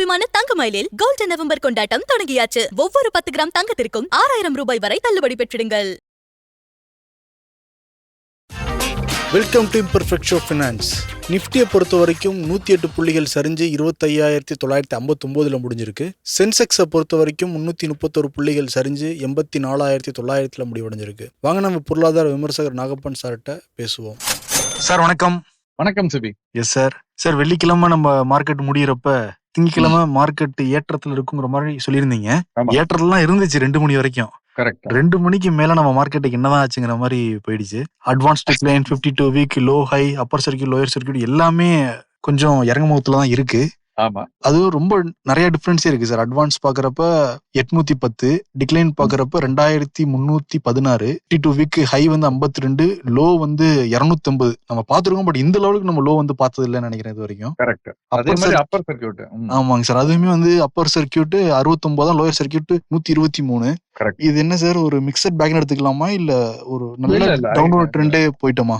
மனிதாபிமான தங்க மயிலில் golden November கொண்டாட்டம் தொடங்கியாச்சு. ஒவ்வொரு பத்து கிராம் தங்கத்திற்கும் ஆறாயிரம் ரூபாய் வரை தள்ளுபடி பெற்றிடுங்கள். Welcome to imperfect show finance நிஃப்டியை பொறுத்த வரைக்கும் நூற்றி எட்டு புள்ளிகள் சரிஞ்சு இருபத்தையாயிரத்தி தொள்ளாயிரத்தி ஐம்பத்தொம்போதில் முடிஞ்சிருக்கு. சென்செக்ஸை பொறுத்த வரைக்கும் முந்நூற்றி முப்பத்தொரு புள்ளிகள் சரிஞ்சு எண்பத்தி நாலாயிரத்தி தொள்ளாயிரத்தில் முடிவடைஞ்சிருக்கு. வாங்க நம்ம பொருளாதார விமர்சகர் நாகப்பன் சார்கிட்ட பேசுவோம். சார் வணக்கம். வணக்கம் சிபி. எஸ் சார் சார் வெள்ளிக்கிழமை நம்ம மார்க்கெட் முடியிறப்ப திங்கக்கிழமை மார்க்கெட் ஏற்றத்தில் இருக்குங்கிற மாதிரி சொல்லியிருந்தீங்க. ஏற்றத்துலாம் இருந்துச்சு ரெண்டு மணி வரைக்கும். ரெண்டு மணிக்கு மேல நம்ம மார்க்கெட்டுக்கு என்னதான் ஆச்சுங்கிற மாதிரி போயிடுச்சு. Advance decline fifty two week low high upper circuit lower circuit எல்லாமே கொஞ்சம் இறங்க முகத்துல தான் இருக்கு. ஆமா. அதுவும் ரொம்ப நிறைய டிஃபரன்ஸே இருக்கு சார் அட்வான்ஸ் பாக்குறப்ப எட்நூத்தி பத்து டிக்ளைன் பாக்குறப்ப ரெண்டாயிரத்தி முன்னூத்தி பதினாறு ஃபிஃப்டி டூ வீக் ஹை வந்து ஐம்பத்தி ரெண்டு லோ வந்து இருநூத்தி ஐம்பது நம்ம பாத்துருக்கோம் பட் இந்த லெவலுக்கு நம்ம லோ வந்து பார்த்தது இல்லைன்னு நினைக்கிறேன் இது வரைக்கும். கரெக்ட் அதே அப்பர் மாதிரி சர்க்கியூட் அப்பர் சர்க்கியூட் ஆமாங்க சார் அதுவுமே வந்து அப்பர் சர்க்கியூட் அறுபத்தொன்பதாம் லோயர் சர்க்கியூட் நூத்தி இருபத்தி மூணு. இது என்ன சார் ஒரு மிக்சட் பேக்னு எடுத்துக்கலாமா? இல்ல ஒரு நல்ல. டவுன்வர்ட் ட்ரெண்டே போயிட்டோமா?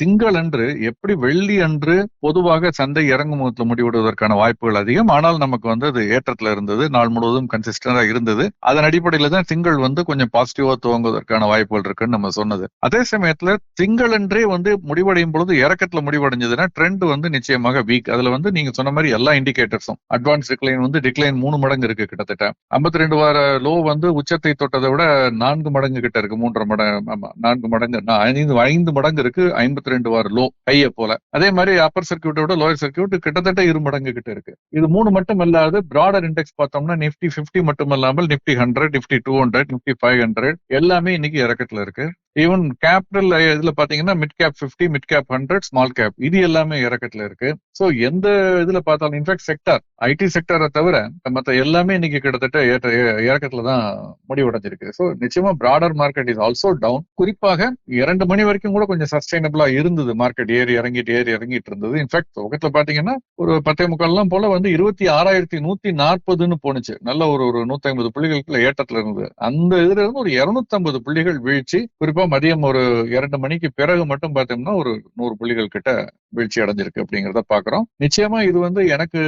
திங்கள் அன்று எப்படி வெள்ளி அன்று பொதுவாக சந்தை இறங்கும் முகத்துல முடிவிடுவதற்கான வாய்ப்புகள் அதிகம். ஆனால் நமக்கு வந்து அது ஏற்றத்துல இருந்தது. நாள் முழுவதும் கன்சிஸ்டண்டா இருந்தது. அதன் அடிப்படையில தான் திங்கள் வந்து கொஞ்சம் பாசிட்டிவா துவங்குவதற்கான வாய்ப்புகள் இருக்குன்னு நம்ம சொன்னது. அதே சமயத்துல திங்கள் அன்றே வந்து முடிவடையும் பொழுது இறக்கத்துல முடிவடைஞ்சதுன்னா ட்ரெண்ட் வந்து நிச்சயமாக வீக் அதுல வந்து நீங்க சொன்ன மாதிரி எல்லா இண்டிகேட்டர்ஸும் அட்வான்ஸ் டிக்ளைன் வந்து டிக்ளைன் மூணு மடங்கு இருக்கு கிட்டத்தட்ட. ஐம்பத்தி ரெண்டு வார லோ வந்து உச்சத்தை தொட்டதை விட நான்கு மடங்கு கிட்ட இருக்கு. மூன்றரை மடங்கு நான்கு மடங்கு ஐந்து ஐந்து மடங்கு இருக்கு. ஐம்பத்தி ரெண்டு வார் லோ ஹைய போல. அதே மாதிரி அப்பர் சர்க்கியூட்டோட லோயர் சர்க்கியூட் கிட்டத்தட்ட இரு மடங்கு கிட்ட இருக்கு. இது மூணு மட்டும் இல்லாது பிராடர் இண்டெக்ஸ் பார்த்தோம்னா நிப்டி 50 மட்டும் இல்லாமல் Nifty hundred Nifty two hundred Nifty five hundred எல்லாமே இன்னைக்கு இறக்கத்துல இருக்கு. ஈவன் கேபிட்டல் இதுல பாத்தீங்கன்னா mid cap 50 mid cap hundred small cap இது எல்லாமே இறக்கத்துல இருக்கு. சோ எந்த இதுல பார்த்தாலும் இன்ஃபேக்ட் செக்டார் ஐடி செக்டரை தவிர மத்த எல்லாமே இன்னைக்கு கிட்டத்தட்ட ஏற்ற ஏ- இறக்கத்துல தான் முடிவடைஞ்சிருக்கு. சோ நிச்சயமா broader market is also down குறிப்பாக இரண்டு மணி வரைக்கும் கூட கொஞ்சம் சஸ்டைனபிளா இருந்தது. மார்க்கெட் ஏறி இறங்கிட்டு ஏறி இறங்கிட்டு இருந்தது. இன்ஃபேக்ட் துவக்கத்துல பாத்தீங்கன்னா ஒரு பத்தே முக்கால்லாம் போல வந்து இருபத்தி ஆறாயிரத்தி நூத்தி நாற்பதுன்னு போனுச்சு நல்ல ஒரு ஒரு நூத்தி ஐம்பது புள்ளிகளுக்குள்ள ஏற்றத்துல இருந்தது. அந்த இதுல இருந்து ஒரு இருநூத்தி ஐம்பது புள்ளிகள் வீழ்ச்சி. குறிப்பா மதியம் ஒரு இரண்டு மணிக்கு பிறகு மட்டும் பார்த்தோம்னா ஒரு நூறு புள்ளிகள் கிட்ட வீழ்ச்சி அடைஞ்சிருக்கு அப்படிங்கிறத பாக்குறோம் நிச்சயமா இது வந்து எனக்கு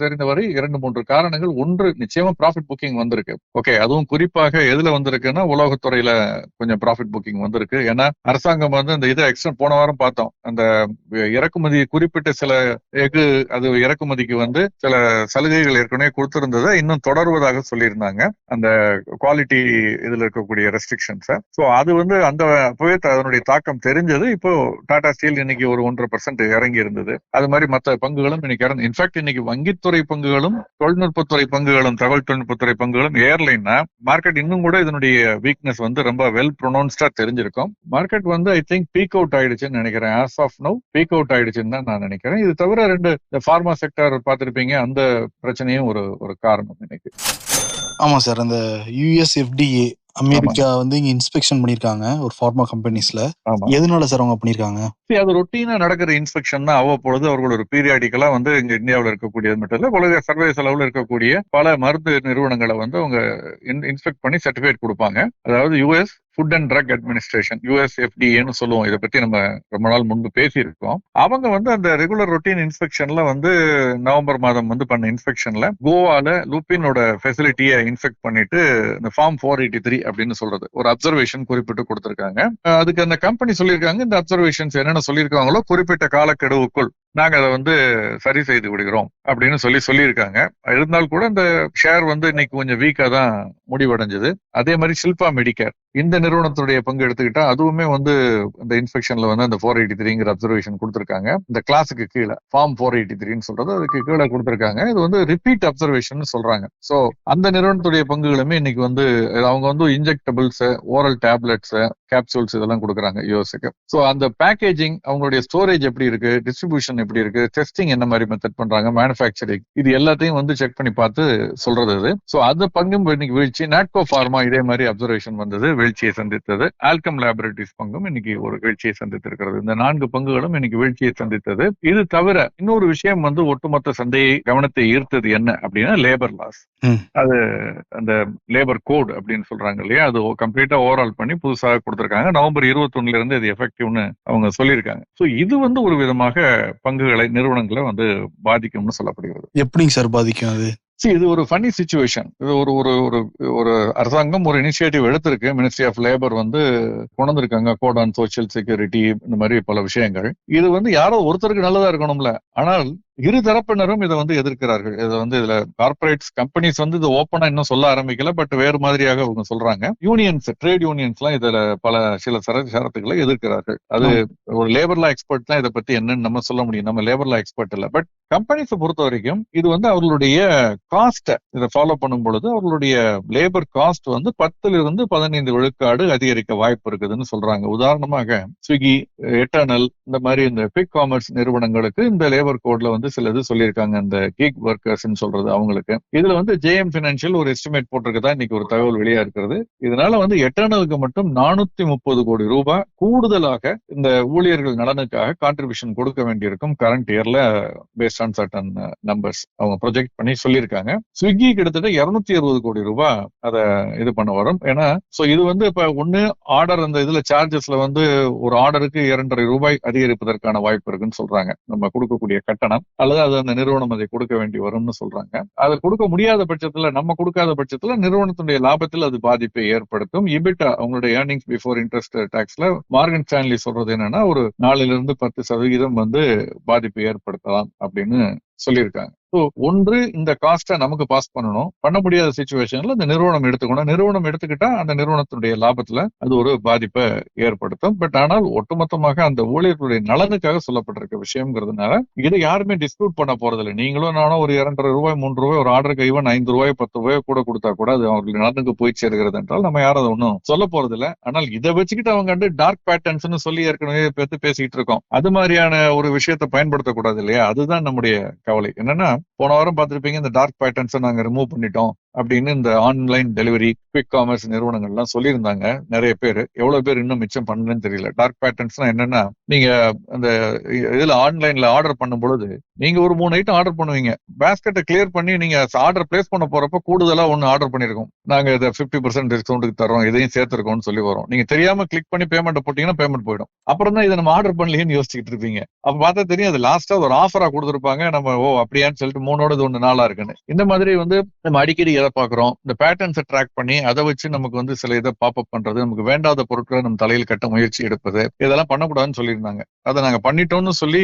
தெரிந்தவரை இரண்டு மூன்று காரணங்கள். ஒன்று நிச்சயமா ப்ராஃபிட் புக்கிங் வந்திருக்கு. ஓகே அதுவும் குறிப்பாக எதுல வந்திருக்குன்னா உலோகத்துறையில கொஞ்சம் ப்ராஃபிட் புக்கிங் வந்திருக்கு. ஏன்னா அரசாங்கம் வந்து இந்த இதை எக்ஸ்டன் போன வாரம் பார்த்தோம். அந்த இறக்குமதி குறிப்பிட்ட சில எஃகு அது இறக்குமதிக்கு வந்து சில சலுகைகள் ஏற்கனவே கொடுத்திருந்ததை இன்னும் தொடர்வதாக சொல்லியிருந்தாங்க. அந்த குவாலிட்டி இதுல இருக்கக்கூடிய ரெஸ்ட்ரிக்ஷன்ஸை ஸோ அது வந்து அந்த அப்பவே அதனுடைய தாக்கம் தெரிஞ்சது. இப்போ டாடா ஸ்டீல் இன்னைக்கு ஒரு ஒன்றரை பர்சன்ட் இறங்கி இருந்தது அது மாதிரி மற்ற பங்குகளும் இன்னைக்கு இறந்து இன்ஃபேக்ட் இன்னைக்கு வங்கித்துறை பங்குகளும் தொழில்நுட்பத்துறை பங்குகளும் தகவல் தொழில்நுட்பத்துறை பங்குகளும் ஏர்லைன்னா மார்க்கெட் இன்னும் கூட இதனுடைய வீக்னஸ் வந்து ரொம்ப வெல் ப்ரொனவுன்ஸ்டா தெரிஞ்சிருக்கும். மார்க்கெட் வந்து ஐ திங்க் பீக் அவுட் ஆயிடுச்சுன்னு நினைக்கிறேன். As of no peak out ஆயிடுச்சுன்னு தான் நான் நினைக்கிறேன். இது தவிர ரெண்டு இந்த ஃபார்மா செக்டர் பார்த்திருப்பீங்க அந்த பிரச்சனையும் ஒரு ஒரு காரணம் இன்னைக்கு. ஆமா சார் அந்த யூஎஸ் எஃப்டிஏ அமெரிக்கா வந்து இங்க இன்ஸ்பெக்ஷன் பண்ணிருக்காங்க ஒரு ஃபார்மா கம்பெனிஸ்ல எதனால சார் அவங்க பண்ணிருக்காங்க? அது ரொட்டீனா நடக்கிற இன்ஸ்பெக்ஷன் தான் அவ்வப்பொழுது அவர்கள் ஒரு பீரியாடிக்கலா வந்து இங்க இந்தியாவில் இருக்கக்கூடியது மட்டும் இல்ல உலக சர்வதேச அளவில் இருக்கக்கூடிய பல மருந்து நிறுவனங்களை வந்து அவங்க இன்ஸ்பெக்ட் பண்ணி சர்டிபிகேட் கொடுப்பாங்க. அதாவது US food and drug administration யூஎஸ்எஃப்டிஏன்னு சொல்லுவோம். இதை பத்தி நம்ம ரொம்ப நாள் முன்பு பேசியிருக்கோம். அவங்க வந்து அந்த ரெகுலர் ரொட்டீன் இன்ஸ்பெக்ஷன்ல வந்து நவம்பர் மாதம் வந்து பண்ண இன்ஸ்பெக்ஷன்ல கோவால லூப்பினோட ஃபெசிலிட்டியை இன்ஸ்பெக்ட் பண்ணிட்டு இந்த ஃபார்ம் ஃபோர் எயிட்டி த்ரீ அப்படின்னு சொல்றது. ஒரு அப்சர்வேஷன் குறிப்பிட்டு கொடுத்திருக்காங்க. அதுக்கு அந்த கம்பெனி சொல்லியிருக்காங்க இந்த அப்சர்வேஷன்ஸ் என்னென்ன சொல்லியிருக்காங்களோ குறிப்பிட்ட காலக்கெடுவுக்குள் நாங்க அதை வந்து சரி செய்து விடுகிறோம் அப்படின்னு சொல்லி சொல்லியிருக்காங்க. இருந்தால் கூட இந்த ஷேர் வந்து இன்னைக்கு கொஞ்சம் வீக்கா தான் முடிவடைஞ்சது. அதே மாதிரி ஷில்பா மெடிக்கேர் இந்த நிறுவனத்துடைய பங்கு எடுத்துக்கிட்டா அதுவுமே வந்து இந்த இன்ஸ்பெக்ஷன்ல வந்து அந்த ஃபோர் எயிட்டி த்ரீங்கிற அப்சர்வேஷன் கொடுத்துருக்காங்க. இந்த கிளாஸுக்கு கீழே ஃபார்ம் ஃபோர் எயிட்டி த்ரீன்னு சொல்றது அதுக்கு கீழே கொடுத்துருக்காங்க. இது வந்து ரிப்பீட் அப்சர்வேஷன் சொல்றாங்க. சோ அந்த நிறுவனத்துடைய பங்குகளுமே இன்னைக்கு வந்து அவங்க வந்து இன்ஜெக்டபிள்ஸ் ஓரல் டேப்லெட்ஸ் கேப்சூல்ஸ் இதெல்லாம் கொடுக்குறாங்க யூஎஸ்க்கு ஸோ அந்த பேக்கேஜிங் அவங்களுடைய ஸ்டோரேஜ் எப்படி இருக்கு டிஸ்ட்ரிபியூஷன் எப்படி இருக்கு டெஸ்டிங் என்ன மாதிரி மெத்தட் பண்றாங்க மேனுஃபேக்சரிங் இது எல்லாத்தையும் வந்து செக் பண்ணி பார்த்து சொல்றது இது. ஸோ அந்த பங்கும் இன்னைக்கு வீழ்ச்சி. நாட்கோ ஃபார்மா இதே மாதிரி அப்சர்வேஷன் வந்தது வீழ்ச்சியை சந்தித்தது. ஆல்கம் லேபரேட்டரிஸ் பங்கும் இன்னைக்கு ஒரு வீழ்ச்சியை சந்தித்திருக்கிறது. இந்த நான்கு பங்குகளும் இன்னைக்கு வீழ்ச்சியை சந்தித்தது. இது தவிர இன்னொரு விஷயம் வந்து ஒட்டுமொத்த சந்தையை கவனத்தை ஈர்த்தது என்ன அப்படின்னா லேபர் லாஸ். அது அந்த லேபர் கோட் அப்படின்னு சொல்றாங்க இல்லையா? அது கம்ப்ளீட்டா ஓவரால் பண்ணி புதுசாக கொடுத்திருக்காங்க. கொடுத்திருக்காங்க. நவம்பர் இருபத்தி இருந்து இது எஃபெக்டிவ்னு அவங்க சொல்லியிருக்காங்க. சோ இது வந்து ஒரு விதமாக பங்குகளை நிறுவனங்களை வந்து பாதிக்கும்னு சொல்லப்படுகிறது. எப்படிங்க சார் பாதிக்கும் அது? இது ஒரு ஃபன்னி சுச்சுவேஷன் இது ஒரு ஒரு ஒரு ஒரு அரசாங்கம் ஒரு இனிஷியேட்டிவ் எடுத்திருக்கு. மினிஸ்ட்ரி ஆஃப் லேபர் வந்து கொண்டு வந்திருக்காங்க கோட் ஆன் சோசியல் செக்யூரிட்டி இந்த மாதிரி பல விஷயங்கள். இது வந்து யாரோ ஒருத்தருக்கு நல்லதா இருக்கணும்ல. ஆனால் இரு தரப்பினரும் இதை வந்து எதிர்க்கிறார்கள். இதை வந்து இதுல கார்பரேட்ஸ் கம்பெனிஸ் வந்து இது ஓப்பனா இன்னும் சொல்ல ஆரம்பிக்கல பட் வேறு மாதிரியாக அவங்க சொல்றாங்க. யூனியன்ஸ் ட்ரேட் யூனியன்ஸ் எல்லாம் இதுல பல சில சர சரத்துக்களை எதிர்க்கிறார்கள். அது ஒரு லேபர் லா எக்ஸ்பர்ட் தான் இதை பத்தி என்னன்னு நம்ம சொல்ல முடியும். நம்ம லேபர் லா எக்ஸ்பர்ட் இல்ல. பட் கம்பெனிஸை பொறுத்த வரைக்கும் இது வந்து அவர்களுடைய காஸ்ட இதை ஃபாலோ பண்ணும் பொழுது அவர்களுடைய லேபர் காஸ்ட் வந்து பத்துல இருந்து பதினைந்து விழுக்காடு அதிகரிக்க வாய்ப்பு இருக்குதுன்னு சொல்றாங்க. உதாரணமாக ஸ்விக்கி எட்டர்னல் இந்த மாதிரி இந்த பிக் காமர்ஸ் நிறுவனங்களுக்கு இந்த லேபர் கோட்ல வந்து சில இது சொல்லியிருக்காங்க இந்த கீக் ஒர்க்கர்ஸ்ன்னு சொல்றது அவங்களுக்கு. இதுல வந்து ஜேஎம் பினான்சியல் ஒரு எஸ்டிமேட் போட்டிருக்கதா இன்னைக்கு ஒரு தகவல் வெளியா இருக்கிறது. இதனால வந்து எட்டர்னலுக்கு மட்டும் நானூத்தி முப்பது கோடி ரூபாய் கூடுதலாக இந்த ஊழியர்கள் நலனுக்காக கான்ட்ரிபியூஷன் கொடுக்க வேண்டியிருக்கும் கரண்ட் இயர்ல பேஸ்ட் ஆன் சர்டன் நம்பர்ஸ் அவங்க ப்ரொஜெக்ட் பண்ணி சொல்லியிருக்காங்க. ஸ்விக்கி கிட்டத்தட்ட இருநூத்தி அறுபது கோடி ரூபாய் அதை இது பண்ண வரும். ஏன்னா சோ இது வந்து இப்ப ஒண்ணு ஆர்டர் அந்த இதுல சார்ஜஸ்ல வந்து ஒரு ஆர்டருக்கு இரண்டரை ரூபாய் அதிகரிப்பதற்கான வாய்ப்பு இருக்குன்னு சொல்றாங்க. நம்ம கொடுக்கக்கூடிய கட்டணம். அல்லது அது அந்த நிறுவனம் அதை கொடுக்க வேண்டி வரும்னு சொல்றாங்க. அதை கொடுக்க முடியாத பட்சத்துல நம்ம கொடுக்காத பட்சத்துல நிறுவனத்துடைய லாபத்தில் அது பாதிப்பை ஏற்படுத்தும். இபிட்டா அவங்களுடைய ஏர்னிங்ஸ் பிஃபோர் இன்ட்ரெஸ்ட் டாக்ஸ்ல மார்கன் ஸ்டான்லி சொல்றது என்னன்னா ஒரு நாலுல இருந்து பத்து சதவீதம் வந்து பாதிப்பை ஏற்படுத்தலாம் அப்படின்னு சொல்லியிருக்காங்க. ஸோ ஒன்று இந்த காஸ்ட்டை நமக்கு பாஸ் பண்ணணும். பண்ண முடியாத சுச்சுவேஷன்ல இந்த நிறுவனம் எடுத்துக்கணும். நிறுவனம் எடுத்துக்கிட்டா அந்த நிறுவனத்தினுடைய லாபத்துல அது ஒரு பாதிப்பை ஏற்படுத்தும். பட் ஆனால் ஒட்டுமொத்தமாக அந்த ஊழியர்களுடைய நலனுக்காக சொல்லப்பட்டிருக்க விஷயம்ங்கிறதுனால இதை யாருமே டிஸ்பியூட் பண்ண போறதில்லை. நீங்களும் நானும் ஒரு இரண்டரை ரூபாய் மூன்று ரூபாய் ஒரு ஆர்டருக்கு ஈவன் ஐந்து ரூபாய் பத்து ரூபாய் கூட கொடுத்தா கூட அது அவர்களுடைய நலனுக்கு போய் சேர்கிறது என்றால் நம்ம யாரும் அதை ஒன்றும் சொல்ல போறதில்லை. ஆனால் இதை வச்சுக்கிட்டு அவங்க வந்து டார்க் பேட்டர்ன்ஸ்னு சொல்லி ஏற்கனவே பத்தி பேசிக்கிட்டு இருக்கோம். அது மாதிரியான ஒரு விஷயத்தை பயன்படுத்தக்கூடாது இல்லையா? அதுதான் நம்முடைய கவலை. என்னன்னா போன வாரம் பார்த்துருப்பீங்க இந்த டார்க் பேட்டர்ன்ஸை நாங்க ரிமூவ் பண்ணிட்டோம். அப்படின்னு இந்த ஆன்லைன் டெலிவரி குவிக் காமர்ஸ் நிறுவனங்கள்லாம் சொல்லியிருந்தாங்க. நிறைய பேர். எவ்வளவு பேர் இன்னும் மிச்சம் பண்ணலன்னு தெரியல. டார்க் பேட்டர்ன்ஸ்னா என்னன்னா நீங்க அந்த இதுல ஆன்லைன்ல ஆர்டர் பண்ணும் பொழுது நீங்க ஒரு மூணு ஐட்டம் ஆர்டர் பண்ணுவீங்க. பேஸ்கெட்டை கிளியர் பண்ணி நீங்க ஆர்டர் பிளேஸ் பண்ண போறப்ப கூடுதலா ஒன்னு ஆர்டர் பண்ணிருக்கோம். நாங்க இதை பிப்டி பர்சன்ட் டிஸ்கவுண்ட்டுக்கு தரோம் இதையும் சேர்த்திருக்கோம்னு சொல்லி வரோம் நீங்க தெரியாம கிளிக் பண்ணி பேமெண்ட் போட்டீங்கன்னா பேமெண்ட் போயிடும். அப்புறம் தான் இதை நம்ம ஆர்டர் பண்ணலையேன்னு யோசிச்சுட்டு இருப்பீங்க. அப்ப பார்த்தா தெரியும் அது லாஸ்டா ஒரு ஆஃபரா கொடுத்துருப்பாங்க. நம்ம ஓ அப்படியான்னு சொல்லிட்டு மூணோட இது ஒன்று நாளா இருக்குன்னு. இந்த மாதிரி வந்து நம்ம அடிக்கடி எதை பாக்குறோம் இந்த பேட்டர்ன்ஸை ட்ராக் பண்ணி அதை வச்சு நமக்கு வந்து சில இதை பாப் அப் பண்றது நமக்கு வேண்டாத பொருட்களை நம்ம தலையில் கட்ட முயற்சி எடுப்பது இதெல்லாம் பண்ணக்கூடாதுன்னு சொல்லியிருந்தாங்க. அதை நாங்க பண்ணிட்டோம்னு சொல்லி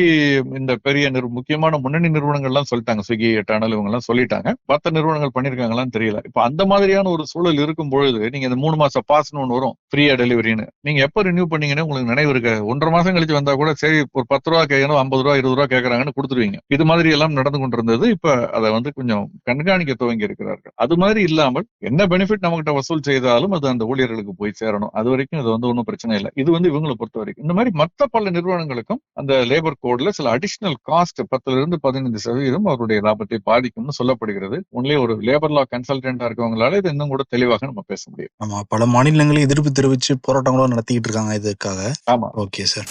இந்த பெரிய முக்கியமான முன்னணி நிறுவனங்கள்லாம் சொல்லிட்டாங்க. ஸ்விக்கி டேனல் இவங்க எல்லாம் சொல்லிட்டாங்க. மற்ற நிறுவனங்கள் பண்ணிருக்காங்களான்னு தெரியல. இப்ப அந்த மாதிரியான ஒரு சூழல் இருக்கும் பொழுது நீங்க இந்த மூணு மாசம் பாஸ்னு ஒன்று வரும் ஃப்ரீயா டெலிவரின்னு நீங்க எப்ப ரினியூ பண்ணீங்கன்னு உங்களுக்கு நினைவு இருக்க? ஒன்றரை மாசம் கழிச்சு வந்தா கூட சரி ஒரு பத்து ரூபா கேட்கணும் ஐம்பது ரூபா இருபது ரூபா கேட்கறாங்கன்னு கொடுத்துருவீங்க. இது மாதிரி எல்லாம் நடந்து கொண்டிருந்தது. இப்ப அதை வந்து கொஞ்சம் கண்காணிக்க துவங்கி இருக்கிறார்கள். அது மாதிரி இல்லாமல் என்ன பெனிஃபிட் நம்மகிட்ட வசூல் செய்தாலும் அது அந்த ஊழியர்களுக்கு போய் சேரணும். அது வரைக்கும் இது வந்து ஒன்றும் பிரச்சனை இல்லை. இது வந்து இவங்களை பொறுத்த வரைக்கும். இந்த மாதிரி மற்ற பல நிறுவனங்களுக்கும் அந்த லேபர் கோட்ல சில அடிஷனல் காஸ்ட் பத்துல இருந்து பதினைந்து சதவீதம் அவருடைய லாபத்தை பாதிக்கும்னு சொல்லப்படுகிறது. ஒன்லி ஒரு லேபர் லா கன்சல்டன்டா இருக்கவங்களால இது இன்னும் கூட தெளிவாக நம்ம பேச முடியும். ஆமா பல மாநிலங்களும் எதிர்ப்பு தெரிவிச்சு போராட்டங்களும் நடத்திக்கிட்டு இருக்காங்க இதுக்காக. ஆமா. ஓகே சார்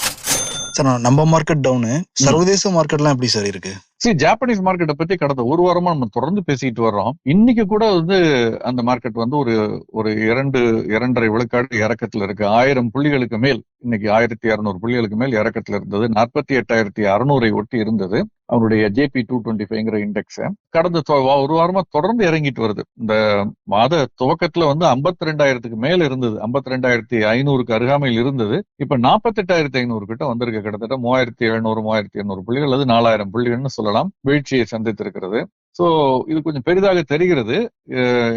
சார் நம்ம மார்க்கெட் டவுனு சர்வதேச மார்க்கெட்லாம் எப்படி சார் இருக்கு? சரி ஜாப்பனீஸ் மார்க்கெட்டை பத்தி கடந்த ஒரு வாரமா நம்ம தொடர்ந்து பேசிட்டு வர்றோம். இன்னைக்கு கூட வந்து அந்த மார்க்கெட் வந்து ஒரு ஒரு இரண்டு இரண்டரை விழுக்காடு இறக்கத்துல இருக்கு. ஆயிரம் புள்ளிகளுக்கு மேல் இன்னைக்கு ஆயிரத்தி இருநூறு புள்ளிகளுக்கு மேல் இறக்கத்துல இருந்தது. நாற்பத்தி எட்டாயிரத்தி அறுநூறை ஒட்டி இருந்தது. அவருடைய ஜேபி டூ டுவெண்ட்டி ஃபைவ்ங்கிற இண்டெக்ஸ் கடந்த ஒரு வாரமா தொடர்ந்து இறங்கிட்டு வருது. இந்த மாத துவக்கத்துல வந்து ஐம்பத்தி ரெண்டாயிரத்துக்கு மேல இருந்தது. ஐம்பத்தி ரெண்டாயிரத்தி ஐநூறுக்கு அருகாமையில் இருந்தது. இப்ப நாற்பத்தெட்டாயிரத்தி ஐநூறு கிட்ட வந்திருக்கு. கிட்டத்தட்ட மூவாயிரத்தி எழுநூறு மூவாயிரத்தி எண்ணூறு புள்ளிகள் அல்லது நாலாயிரம் புள்ளிகள்னு சொல்லலாம். வீழ்ச்சியை சந்தித்திருக்கிறது. சோ இது கொஞ்சம் பெரிதாக தெரிகிறது.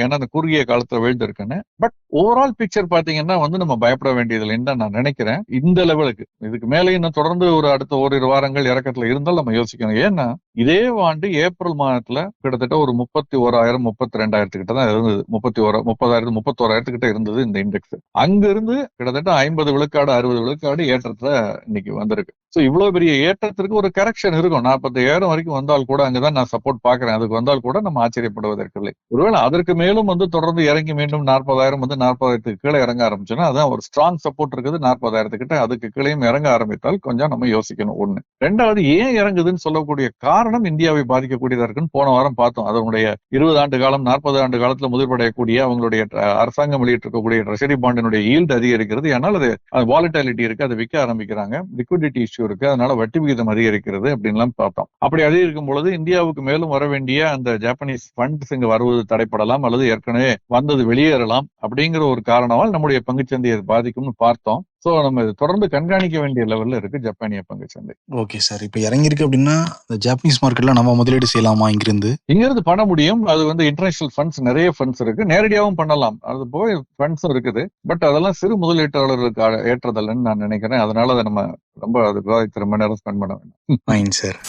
ஏன்னா அந்த குறுகிய காலத்துல விழுந்திருக்குன்னு. பட் ஓவரால் பிக்சர் பாத்தீங்கன்னா வந்து நம்ம பயப்பட வேண்டியதில்லைன்னு தான் நான் நினைக்கிறேன். இந்த லெவலுக்கு. இதுக்கு மேலே இன்னும் தொடர்ந்து ஒரு அடுத்த ஓரிரு வாரங்கள் இறக்கத்துல இருந்தால் நம்ம யோசிக்கணும். ஏன்னா இதே ஆண்டு ஏப்ரல் மாதத்துல கிட்டத்தட்ட ஒரு முப்பத்தி ஓராயிரம் முப்பத்தி ரெண்டாயிரத்து கிட்ட தான் இருந்தது. முப்பத்தி ஓர முப்பதாயிரத்து முப்பத்தோராயிரத்து கிட்ட இருந்தது இந்த இண்டெக்ஸ் அங்க இருந்து கிட்டத்தட்ட ஐம்பது விழுக்காடு அறுபது விழுக்காடு ஏற்றத்துல இன்னைக்கு வந்திருக்கு. சோ இவ்வளவு பெரிய ஏற்றத்திற்கு ஒரு கரெக்ஷன் இருக்கும். நாற்பத்தாயிரம் வரைக்கும் வந்தால் கூட அங்கதான் நான் சப்போர்ட் பாக்குறேன் அதுக்கு வந்தால் கூட நம்ம ஆச்சரியப்படுவதற்கு இல்லை. ஒருவேளை அதற்கு மேலும் வந்து தொடர்ந்து இறங்கி மீண்டும் நாற்பதாயிரம் வந்து நாற்பதாயிரத்துக்கு கீழே இறங்க ஆரம்பிச்சோன்னா அதான் ஒரு ஸ்ட்ராங் சப்போர்ட் இருக்குது. நாற்பதாயிரத்துக்கிட்ட அதுக்கு கீழேயும் இறங்க ஆரம்பித்தால் கொஞ்சம் நம்ம யோசிக்கணும். ஒண்ணு. ரெண்டாவது ஏன் இறங்குதுன்னு சொல்லக்கூடிய காரணம் இந்தியாவை பாதிக்கக்கூடியதா இருக்குன்னு போன வாரம் பார்த்தோம். அதனுடைய இருபது ஆண்டு காலம் நாற்பது ஆண்டு காலத்துல முதிர்படையக்கூடிய அவங்களுடைய அரசாங்கம் வெளியிட்டிருக்கக்கூடிய ட்ரெஷரி பாண்டினுடைய ஈல்டு அதிகரிக்கிறது. ஏன்னால் அது வாலட்டாலிட்டி இருக்கு. அதை விற்க ஆரம்பிக்கிறாங்க. லிக்விடிட்டி இஷ்யூ இருக்கு. அதனால வட்டி விகிதம் அதிகரிக்கிறது அப்படின்லாம் பார்த்தோம். அப்படி அதிகரிக்கும் பொழுது இந்தியாவுக்கு மேலும் வர வேண்டிய அந்த ஜாப்பனீஸ் ஃபண்ட்ஸ் இங்கு வருவது தடைப்படலாம் அல்லது ஏற்கனவே வந்தது வெளியேறலாம் அப்படிங்கிற ஒரு காரணமால் நம்முடைய பங்குச்சந்தையை பாதிக்கும்னு பார்த்தோம். சோ நம்ம இது தொடர்ந்து கண்காணிக்க வேண்டிய லெவல்ல இருக்கு ஜப்பானிய பங்குச்சந்தை ஓகே சார் இப்போ இறங்கியிருக்கு அப்படின்னா இந்த ஜாப்பனீஸ் மார்க்கெட்ல நம்ம முதலீடு செய்யலாமா இங்கிருந்து? இங்கிருந்து பண்ண முடியும். அது வந்து இன்டர்நேஷனல் ஃபண்ட்ஸ் நிறைய ஃபண்ட்ஸ் இருக்கு. நேரடியாகவும் பண்ணலாம். அது போய் ஃபண்ட்ஸும் இருக்குது. பட் அதெல்லாம் சிறு முதலீட்டாளர்களுக்கு ஏற்றதல்லன்னு நான் நினைக்கிறேன். அதனால அதை நம்ம ரொம்ப அது ரொம்ப நேரம் ஸ்பெண்ட் பண்ண வேண்டாம் ஃபைன் சார்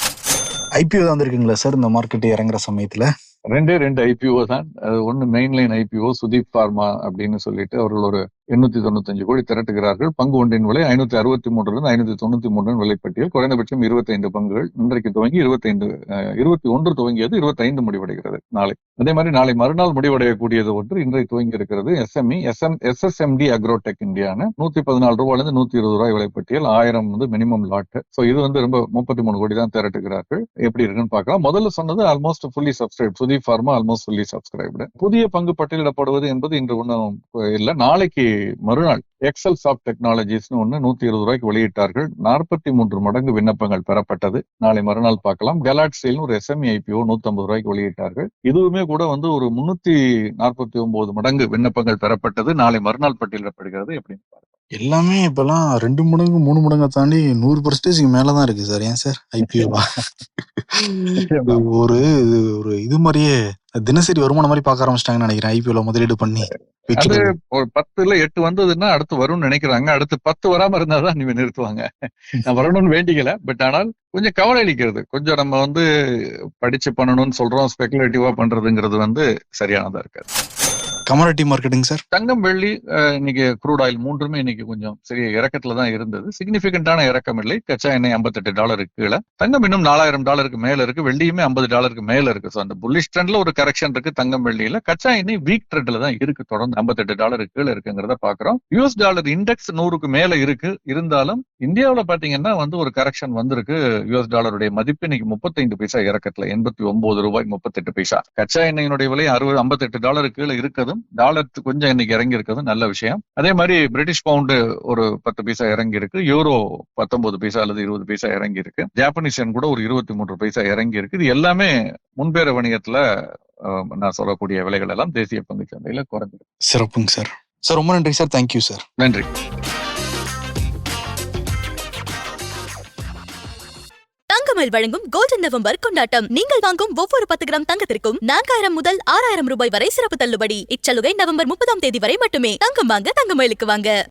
ஐபிஓ தான் வந்திருக்குங்களா சார் இந்த மார்க்கெட் இறங்குற சமயத்துல? ரெண்டே ரெண்டு ஐபிஓ தான். அது ஒன்னு மெயின்லைன் ஐபிஓ சுதீப் ஃபார்மா அப்படின்னு சொல்லிட்டு அவர்கள் ஒரு எண்ணூத்தி தொண்ணூத்தஞ்சு கோடி திரட்டுகிறார்கள். பங்கு ஒன்றின் விலை ஐநூத்தி அறுபத்தி மூன்றுல இருந்து ஐநூத்தி தொண்ணூத்தி மூன்று விலைப்பட்டியல். குறைந்தபட்சம் இருபத்தைந்து பங்குகள் இன்றைக்கு துவங்கி இருபத்தைந்து இருபத்தி ஒன்று துவங்கியது இருபத்தைந்து முடிவடைகிறது நாளை. அதே மாதிரி நாளை மறுநாள் முடிவடையக்கூடியது ஒன்று இன்றைக்கு துவங்கி இருக்கிறது எஸ்எம்இ எஸ்எம் எஸ்எஸ்எம்டி அக்ரோடெக் இந்தியான நூத்தி பதினாலு ரூபாயிலிருந்து நூத்தி இருபது ரூபாய் விலைப்பட்டியல். ஆயிரம் வந்து மினிமம் லாட் ஸோ இது வந்து ரொம்ப முப்பத்தி மூணு கோடி தான் திரட்டுகிறார்கள். எப்படி இருக்குன்னு பார்க்கலாம். முதல்ல சொன்னது ஆல்மோஸ்ட் ஃபுல்லி சப்ஸ்கிரைப் சுதி ஃபார்மா ஆல்மோஸ்ட் ஃபுல்லி சப்ஸ்கிரைப்டு புதிய பங்கு பட்டியலிடப்படுவது என்பது இன்று ஒன்றும் இல்லை. நாளைக்கு மறுநாள் எக்ஸல் சாஃப்ட் டெக்னாலஜிஸ்னு ஒண்ணு நூத்தி இருபது ரூபாய்க்கு வெளியிட்டார்கள். நாற்பத்தி மூன்று மடங்கு விண்ணப்பங்கள் பெறப்பட்டது. நாளை மறுநாள் பார்க்கலாம். கலாட்சியில் ஒரு எஸ்எம்இ ஐபிஓ நூத்தி ரூபாய்க்கு வெளியிட்டார்கள். இதுவுமே கூட வந்து ஒரு முன்னூத்தி நாற்பத்தி ஒன்பது மடங்கு விண்ணப்பங்கள் பெறப்பட்டது. நாளை மறுநாள் பட்டியலிடப்படுகிறது எப்படின்னு பாருங்க எல்லாமே இப்பெல்லாம் ரெண்டு மடங்கு மூணு மடங்கை தாண்டி நூறு பர்சன்டேஜ்க்கு மேலதான் இருக்கு சார். ஏன் சார்? ஐபிஓ ஒரு இது ஒரு இது மாதிரியே தினசரி வருமானம் மாதிரி பார்க்க ஆரம்பிச்சிட்டாங்கன்னு நினைக்கிறேன். ஐபிஓல முதலீடு பண்ணி அது ஒரு பத்து இல்ல எட்டு வந்ததுன்னா அடுத்து வரும்னு நினைக்கிறாங்க. அடுத்து பத்து வராம இருந்தாதான் நீங்க நிறுத்துவாங்க. நான் வரணும்னு வேண்டிக்கல. பட் ஆனால் கொஞ்சம் கவலை அளிக்கிறது. கொஞ்சம் நம்ம வந்து படிச்சு பண்ணணும்னு சொல்றோம். ஸ்பெகுலேட்டிவா பண்றதுங்கிறது வந்து சரியானதா இருக்காது. கமாடிட்டி மார்க்கெட்டுங்க சார் தங்கம் வெள்ளி இன்னைக்கு குரூட் ஆயில் மூன்றுமே இன்னைக்கு கொஞ்சம் சிறிய இறக்கத்துல தான் இருந்தது. சிக்னிபிகண்டான இறக்கம் இல்லை. கச்சா எண்ணெய் 58 டாலருக்கு கீழே. தங்கம் இன்னும் நாலாயிரம் டாலருக்கு மேல இருக்கு. வெள்ளியுமே 50 டாலருக்கு மேல இருக்கு. ஸோ அந்த புல்லிஷ் ட்ரெண்ட்ல ஒரு கரெக்ஷன் இருக்கு தங்கம் வெள்ளியில. கச்சா எண்ணெய் வீக் ட்ரெண்ட்ல தான் இருக்கு. தொடர்ந்து 58 டாலருக்கு கீழே இருக்குங்கிறத பாக்குறோம். யூஎஸ் டாலர் இண்டெக்ஸ் நூறுக்கு மேல இருக்கு. இருந்தாலும் இந்தியாவில் பாத்தீங்கன்னா வந்து ஒரு கரெக்ஷன் வந்திருக்கு. யூஎஸ் டாலருடைய மதிப்பு இன்னைக்கு 35 பைசா இறக்கத்துல. எண்பத்தி ஒன்பது ரூபாய் 38 பைசா. கச்சா எண்ணெயினுடைய விலை அறுபது 58 டாலருக்கு கீழே இருக்கதும் டாலர் கொஞ்சம் இன்னைக்கு இறங்கி இருக்கிறதும் நல்ல விஷயம். அதே மாதிரி பிரிட்டிஷ் பவுண்டு ஒரு பத்து பைசா இறங்கி இருக்கு. யூரோ பத்தொன்பது பைசா அல்லது இருபது பைசா இறங்கி இருக்கு. ஜாப்பனீஸ் கூட ஒரு இருபத்தி மூன்று பைசா இறங்கி இருக்கு. இது எல்லாமே முன்பேற வணிகத்துல நான் சொல்லக்கூடிய விலைகள் எல்லாம் தேசிய பங்கு சந்தையில குறைஞ்சிருக்கு. சிறப்புங்க சார். சார் ரொம்ப நன்றி சார். Thank you sir. நன்றி. தங்கமல் வழங்கும் கோல்டன் நவம்பர் கொண்டாட்டம். நீங்கள் வாங்கும் ஒவ்வொரு பத்து கிராம் தங்கத்திற்கும் நான்காயிரம் முதல் ஆறாயிரம் ரூபாய் வரை சிறப்பு தள்ளுபடி. இச்சலுகை நவம்பர் முப்பதாம் தேதி வரை மட்டுமே. தங்கம் வாங்க தங்கமயிலுக்கு வாங்க.